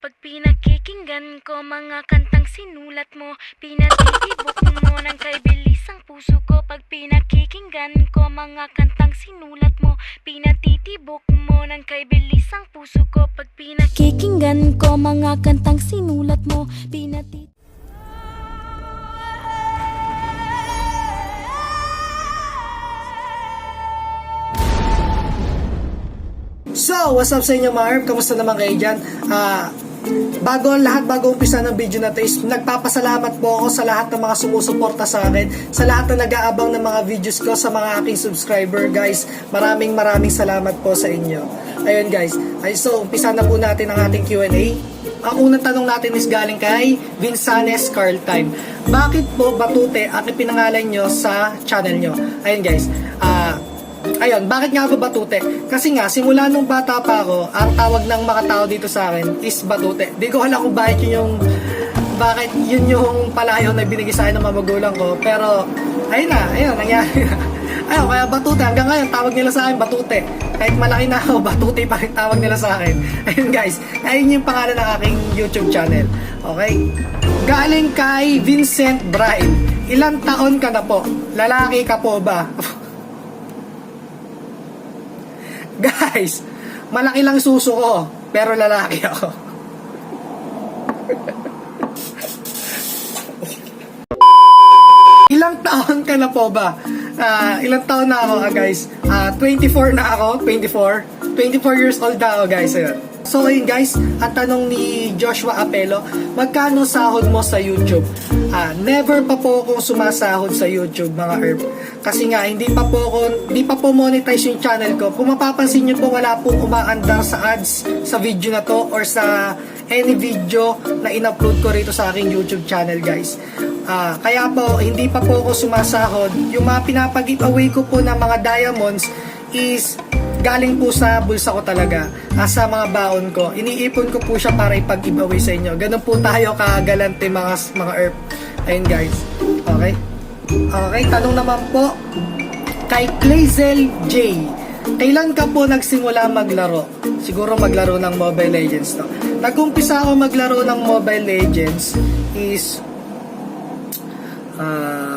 Pag pinakikinggan ko mga kantang sinulat mo Pinatitibok mo ng kay bilis ang puso ko Pag pinakikinggan ko mga kantang sinulat mo Pinatitibok mo ng kay bilis ang puso ko Pag pinakikinggan ko mga kantang sinulat mo Pinatitibok So, what's up sa inyo mga herb? Kamusta naman kayo dyan? Ah, bago ang lahat, bago umpisa ng video na to is nagpapasalamat po ako sa lahat ng mga sumusuporta sa akin, sa lahat na nag-aabang ng mga videos ko, sa mga aking subscriber guys. Maraming maraming salamat po sa inyo. Ayun guys, ay so umpisa na po natin ang ating Q&A. Ang unang tanong natin is galing kay Vinsanes Carl Time. Bakit po Batute ang ipinangalan nyo sa channel nyo? Ayun guys, ah Ayun, bakit nga ba batute? Kasi nga, simula nung bata pa ako, ang tawag ng mga tao dito sa akin is batute. Di ko alam kung bakit yun yung bakit yun yung palayo na binigay sa akin ng mga magulang ko. Pero, ayun na, ayun, nangyari na. Ayun, kaya batute. Hanggang ngayon, tawag nila sa akin batute. Kahit malaki na ako, batute pa rin tawag nila sa akin. Ayun guys, ayun yung pangalan ng aking YouTube channel. Okay? Galing kay Vincent Bride. Ilang taon ka na po? Lalaki ka po ba? Guys, malaki lang suso ko, pero lalaki ako. ilang taon ka na po ba? Ah, ilang taon na ako, ah, guys? Ah, 24 na ako, 24. 24 years old na ako, guys. So, ayun guys, ang tanong ni Joshua Apelo, magkano sahod mo sa YouTube? Ah, never pa po akong sumasahod sa YouTube, mga herb. Kasi nga, hindi pa po ako, hindi pa po monetize yung channel ko. Kung mapapansin nyo po, wala pong umaandar sa ads sa video na to or sa any video na in-upload ko rito sa aking YouTube channel, guys. Ah, kaya po, hindi pa po ako sumasahod. Yung mga pinapag-giveaway ko po ng mga diamonds is galing po sa bulsa ko talaga. Ah, sa mga baon ko. Iniipon ko po siya para ipag-giveaway sa inyo. Ganun po tayo kagalante mga mga earth. Ayun guys. Okay? Okay, tanong naman po kay Clazel J. Kailan ka po nagsimula maglaro? Siguro maglaro ng Mobile Legends to. Nag-umpisa ako maglaro ng Mobile Legends is Ah.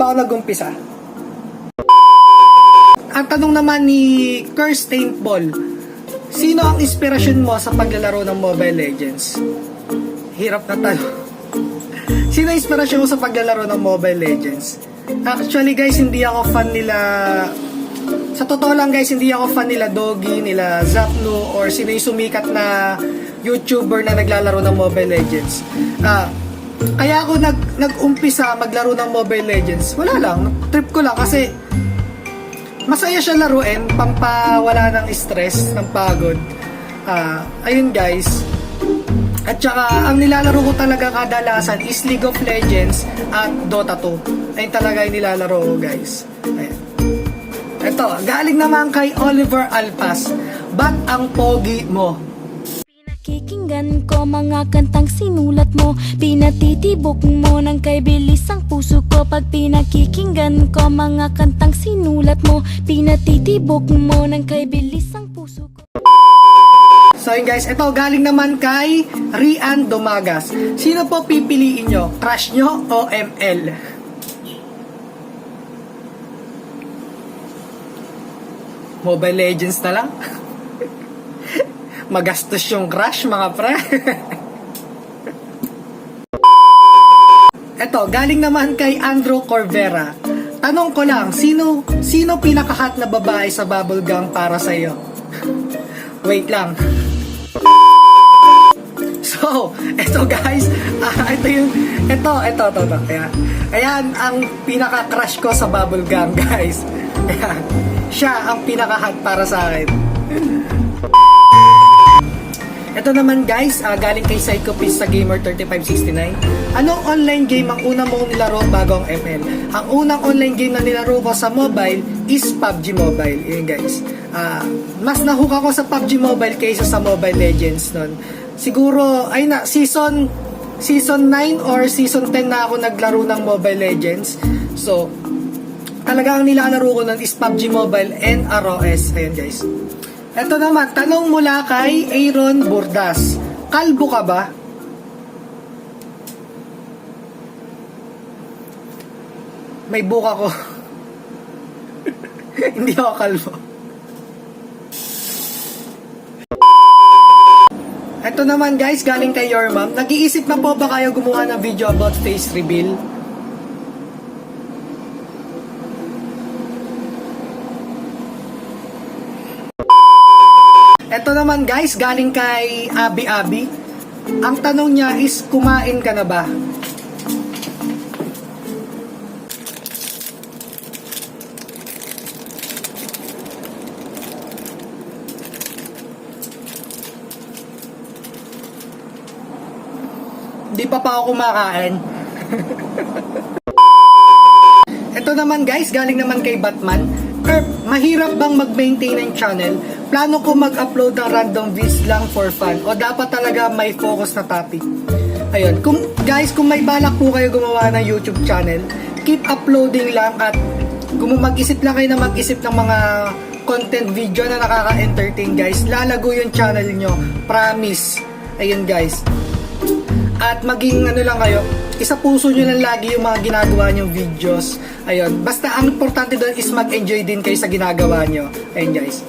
Ba ako nag-umpisa? Ang tanong naman ni Kirsten Paul, sino ang inspirasyon mo sa paglalaro ng Mobile Legends? Hirap na tanong. Sino inspirasyon mo sa paglalaro ng Mobile Legends? Actually guys, hindi ako fan nila sa totoo lang guys, hindi ako fan nila Doggy, nila Zapno, or sino yung sumikat na YouTuber na naglalaro ng Mobile Legends. Ah, kaya ako nag, nag-umpisa maglaro ng Mobile Legends. Wala lang, trip ko lang kasi masaya siya laruin, pampawala ng stress, ng pagod. Ah, ayun guys. At saka, ang nilalaro ko talaga kadalasan is League of Legends at Dota 2. Ayun talaga yung nilalaro ko guys. Ayun. Ito, galing naman kay Oliver Alpas. Ba't ang pogi mo? Pinakikinggan ko mga kantang sinulat mo Pinatitibok mo ng kay bilis ang puso ko Pag pinakikinggan ko mga kantang sinulat mo Pinatitibok mo ng kay bilis ang puso ko So yun guys, ito galing naman kay Rian Domagas. Sino po pipiliin nyo? Crush nyo o ML? Mobile Legends na lang? Magastos yung crush mga pre. Ito, galing naman kay Andrew Corvera. Tanong ko lang, sino sino pinakahat na babae sa bubblegum para sa iyo? Wait lang. So, eto guys, ah, ito yung, ito, ito, ito, ito. Ayan. Ayan ang pinaka-crush ko sa bubblegum, guys. Ayan. Siya ang pinaka-hot para sa akin. Ito naman guys, ah, galing kay Psychopist sa Gamer3569. Anong online game ang una mong nilaro bago ang ML? Ang unang online game na nilaro ko sa mobile is PUBG Mobile. Yun guys. Ah, mas nahook ako sa PUBG Mobile kaysa sa Mobile Legends nun. Siguro, ay na, season season 9 or season 10 na ako naglaro ng Mobile Legends. So, talagang nilalaro ko nun is PUBG Mobile and ROS. Ayan guys. Ito naman, tanong mula kay Aaron Burdas. Kalbo ka ba? May buka ko. Hindi ako kalbo. Ito naman guys, galing kay your mom. Nag-iisip na po ba kayo gumawa ng video about face reveal? Ito naman guys, galing kay Abi Abi. Ang tanong niya is, kumain ka na ba? Di pa pa ako kumakain. Ito naman guys, galing naman kay Batman. Erp, mahirap bang mag-maintain ng channel? Plano ko mag-upload ng random vids lang for fun o dapat talaga may focus na topic? Ayun, kung, guys, kung may balak po kayo gumawa ng YouTube channel, keep uploading lang at kung mag-isip lang kayo na mag-isip ng mga content video na nakaka-entertain guys, lalago yung channel nyo. Promise. Ayun guys. At maging ano lang kayo, isa puso nyo lang lagi yung mga ginagawa nyong videos. Ayun. Basta ang importante doon is mag-enjoy din kayo sa ginagawa nyo. Ayun guys.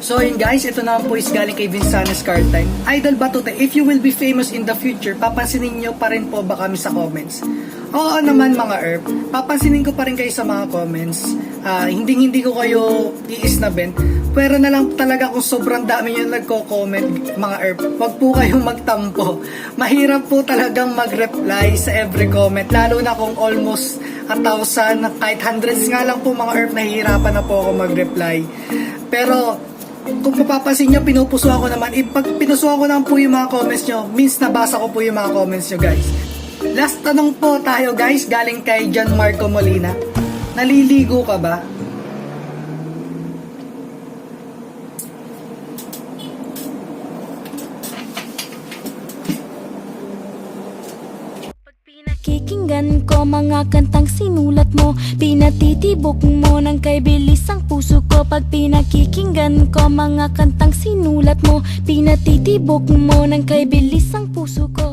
So yun guys, ito naman po is galing kay Vinzanes Card Time. Idol Batute, if you will be famous in the future, papansinin nyo pa rin po ba kami sa comments? Oo naman mga Erp, papansinin ko pa rin kayo sa mga comments. Ah, hindi hindi ko kayo iisnabin. Pero na lang talaga kung sobrang dami nyo nagko-comment mga Erp, wag po kayong magtampo. Mahirap po talagang mag-reply sa every comment, lalo na kung almost a thousand, kahit hundreds nga lang po mga Erp, nahihirapan na po ako mag-reply. Pero kung mapapansin nyo, pinupusuan ko naman. Eh, pag pinusuan ko naman po yung mga comments nyo, means nabasa ko po yung mga comments nyo, guys. Last tanong po tayo, guys, galing kay John Marco Molina. Naliligo ka ba? Pag pinakikinggan ko mga kantang sinulat mo. Pinatitibok mo ng kay bilis ang puso ko. Pag pinakikinggan ko mga kantang sinulat mo Pinatitibok mo ng kay bilis ang puso ko